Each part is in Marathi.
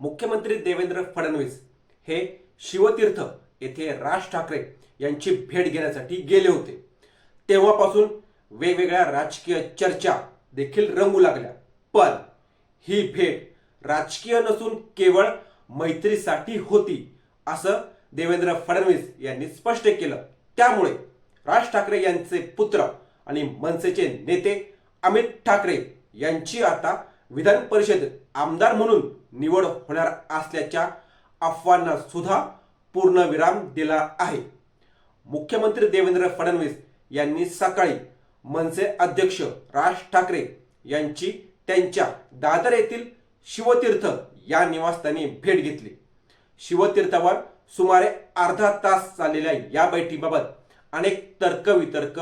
मुख्यमंत्री देवेंद्र फडणवीस हे शिवतीर्थ येथे राज ठाकरे यांची भेट घेण्यासाठी गेले होते. तेव्हापासून वेगवेगळ्या राजकीय चर्चा देखील रंगू लागल्या. पण ही भेट राजकीय नसून केवळ मैत्रीसाठी होती असं देवेंद्र फडणवीस यांनी स्पष्ट केलं. त्यामुळे राज ठाकरे यांचे पुत्र आणि मनसेचे नेते अमित ठाकरे यांची आता विधान परिषद आमदार म्हणून निवड होणार असल्याच्या अफवांना सुद्धा पूर्णविराम दिला आहे. मुख्यमंत्री देवेंद्र फडणवीस यांनी सकाळी मनसे अध्यक्ष राज ठाकरे यांची त्यांच्या दादर येथील शिवतीर्थ या निवासस्थानी भेट घेतली. शिवतीर्थावर सुमारे अर्धा तास चाललेल्या या बैठकीबाबत अनेक तर्कवितर्क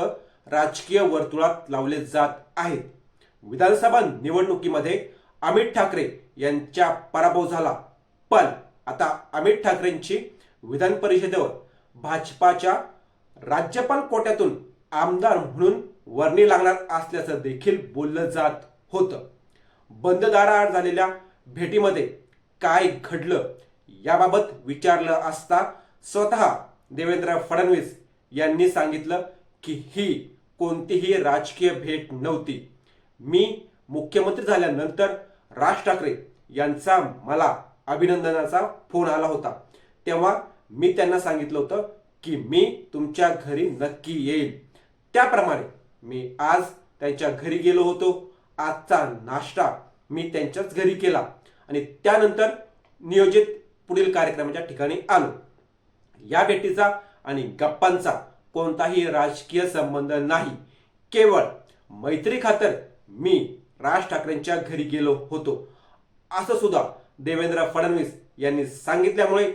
राजकीय वर्तुळात लावले जात आहेत. विधानसभा निवडणुकीमध्ये अमित ठाकरे यांचा पराभव झाला. पण आता अमित ठाकरेंची विधान परिषदेवर भाजपाच्या राज्यपाल कोट्यातून आमदार म्हणून वर्णी लागणार असल्याचं देखील बोललं जात होतं. बंद दाराआड झालेल्या भेटीमध्ये काय घडलं याबाबत विचारलं असता स्वतः देवेंद्र फडणवीस यांनी सांगितलं की ही कोणतीही राजकीय भेट नव्हती. मी मुख्यमंत्री झाल्यानंतर राज ठाकरे यांचा मला अभिनंदनाचा फोन आला होता. तेव्हा मी त्यांना सांगितलं होतं की मी तुमच्या घरी नक्की येईल. त्याप्रमाणे मी आज त्यांच्या घरी गेलो होतो. आजचा नाश्ता मी त्यांच्याच घरी केला आणि त्यानंतर नियोजित पुढील कार्यक्रमाच्या ठिकाणी आलो. या भेटीचा आणि गप्पांचा कोणताही राजकीय संबंध नाही. केवळ मैत्री खातर मी राज ठाकरेंच्या घरी गेलो होतो. असं सुद्धा देवेंद्र फडणवीस यांनी सांगितल्यामुळे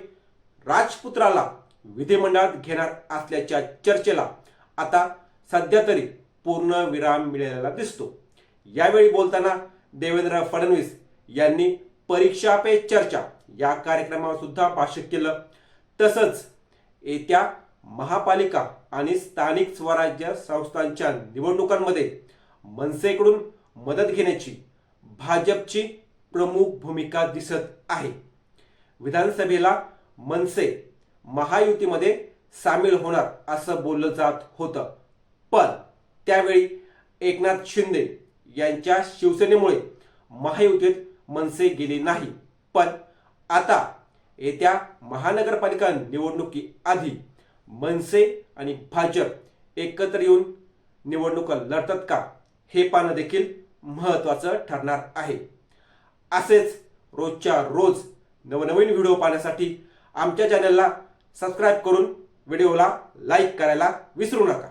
राजपुत्राला विधिमंडळात घेणार असल्याच्या चर्चेला आता सध्या तरी पूर्ण विराम मिळालेला दिसतो. यावेळी बोलताना देवेंद्र फडणवीस यांनी परीक्षा पे चर्चा या कार्यक्रमावर सुद्धा भाष्य केलं. तसंच येत्या महापालिका आणि स्थानिक स्वराज्य संस्थांच्या निवडणुकांमध्ये मनसेकडून मदत घेण्याची भाजपची प्रमुख भूमिका दिसत आहे. विधानसभेला मनसे महायुतीमध्ये सामील होणार असं बोललं जात होतं. पण त्यावेळी एकनाथ शिंदे यांच्या शिवसेनेमुळे महायुतीत मनसे गेले नाही. पण आता येत्या महानगरपालिका निवडणुकीआधी मनसे आणि भाजप एकत्र येऊन निवडणुका लढतात का? हे पाहणं देखील महत्वाचं ठरणार आहे. असेच रोजच्या रोज नवनवीन व्हिडिओ पाहण्यासाठी आमच्या चॅनलला सबस्क्राईब करून व्हिडिओला लाईक करायला विसरू नका.